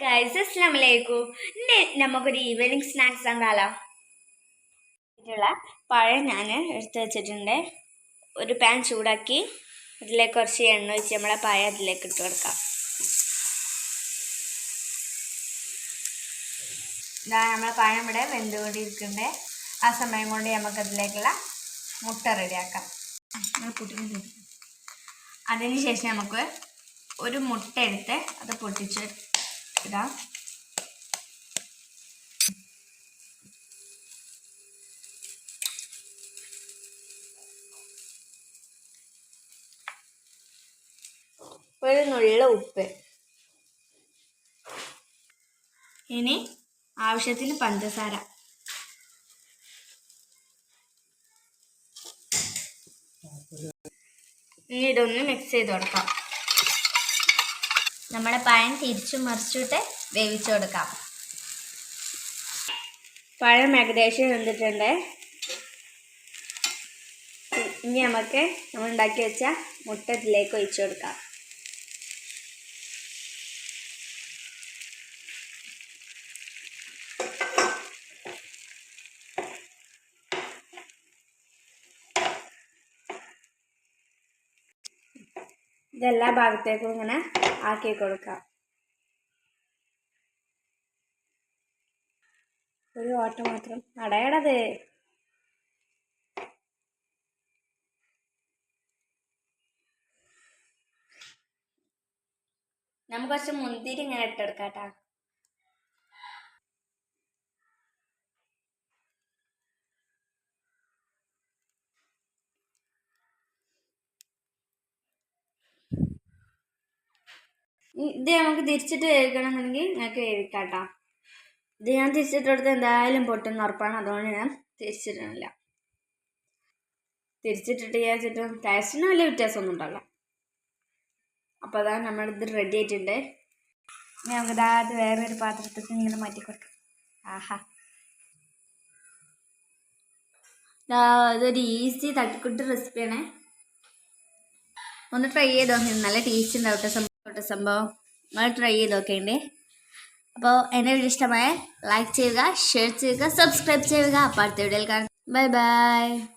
Guys അസ്ലാമലൈക്കും നമുക്കൊരു evening snacks എന്താലോ ഇതിലുള്ള പഴം ഞാൻ എടുത്ത് വെച്ചിട്ടുണ്ട്. ഒരു പാൻ ചൂടാക്കി അതിലേക്ക് കുറച്ച് എണ്ണ ഒഴിച്ച് നമ്മളെ പഴം അതിലേക്ക് ഇട്ട് കൊടുക്കാം. ഇതാ നമ്മളെ പഴം ഇവിടെ വെന്തുകൊണ്ടിരിക്കുന്നുണ്ട്. ആ സമയം കൊണ്ട് നമുക്ക് അതിലേക്കുള്ള മുട്ട റെഡിയാക്കാം. അതിനുശേഷം നമുക്ക് ഒരു മുട്ട എടുത്ത് അത് പൊട്ടിച്ച് ഇടാം. ഒരു നുള്ള ഉപ്പ്. ഇനി ആവശ്യത്തിന് പഞ്ചസാര. ഇനി ഇതൊന്ന് മിക്സ് ചെയ്ത് കൊടുക്കാം. നമ്മുടെ പഴം തിരിച്ചു മറിച്ചിട്ട് വേവിച്ചു കൊടുക്കാം. പഴം ഏകദേശം വെന്തിട്ടുണ്ട്. ഇനി നമുക്ക് നമ്മൾ ഉണ്ടാക്കി വെച്ച മുട്ടത്തിലേക്ക് ഒഴിച്ചു കൊടുക്കാം. ഇതെല്ലാ ഭാഗത്തേക്കും ഇങ്ങനെ ആക്കി കൊടുക്കാം. ഒരു ഓട്ട മാത്രം. അടയടത് നമുക്ക് കുറച്ച് മുന്തിരി ഇങ്ങനെ ഇട്ടെടുക്കാം കേട്ടോ. ഇത് നമുക്ക് തിരിച്ചിട്ട് വേവിക്കണമെന്നുണ്ടെങ്കിൽ നിങ്ങൾക്ക് വേവിക്കാം ഇത് ഞാൻ തിരിച്ചിട്ടെടുത്ത് എന്തായാലും പൊട്ടുന്ന ഉറപ്പാണ്. അതുകൊണ്ട് ഞാൻ തിരിച്ചിട്ടില്ല തിരിച്ചിട്ടിട്ട് വിചാരിച്ചിട്ട് ടേസ്റ്റിന് വലിയ വ്യത്യാസമൊന്നും ഉണ്ടാവില്ല. അപ്പോൾ അതാണ് നമ്മളിത് റെഡി ആയിട്ടുണ്ട്. ഇനി നമുക്ക് ഇതാത് വേറൊരു പാത്രത്തിൽ ഇങ്ങനെ മാറ്റി കൊടുക്കും. ആഹാ. ഇതൊരു ഈസി തട്ടിക്കുട്ടി റെസിപ്പിയാണേ ഒന്ന് ട്രൈ ചെയ്തോ? നല്ല ടേസ്റ്റ് ഉണ്ടാവട്ടെ സംഭവം സംഭവം. നിങ്ങൾ ട്രൈ ചെയ്ത് നോക്കേണ്ടേ. അപ്പോൾ എന്റെ വീഡിയോ ഇഷ്ടമായ ലൈക്ക് ചെയ്യുക ഷെയർ ചെയ്യുക സബ്സ്ക്രൈബ് ചെയ്യുക. അപ്പോൾ അടുത്ത വീഡിയോയിൽ കാണാം. Bye bye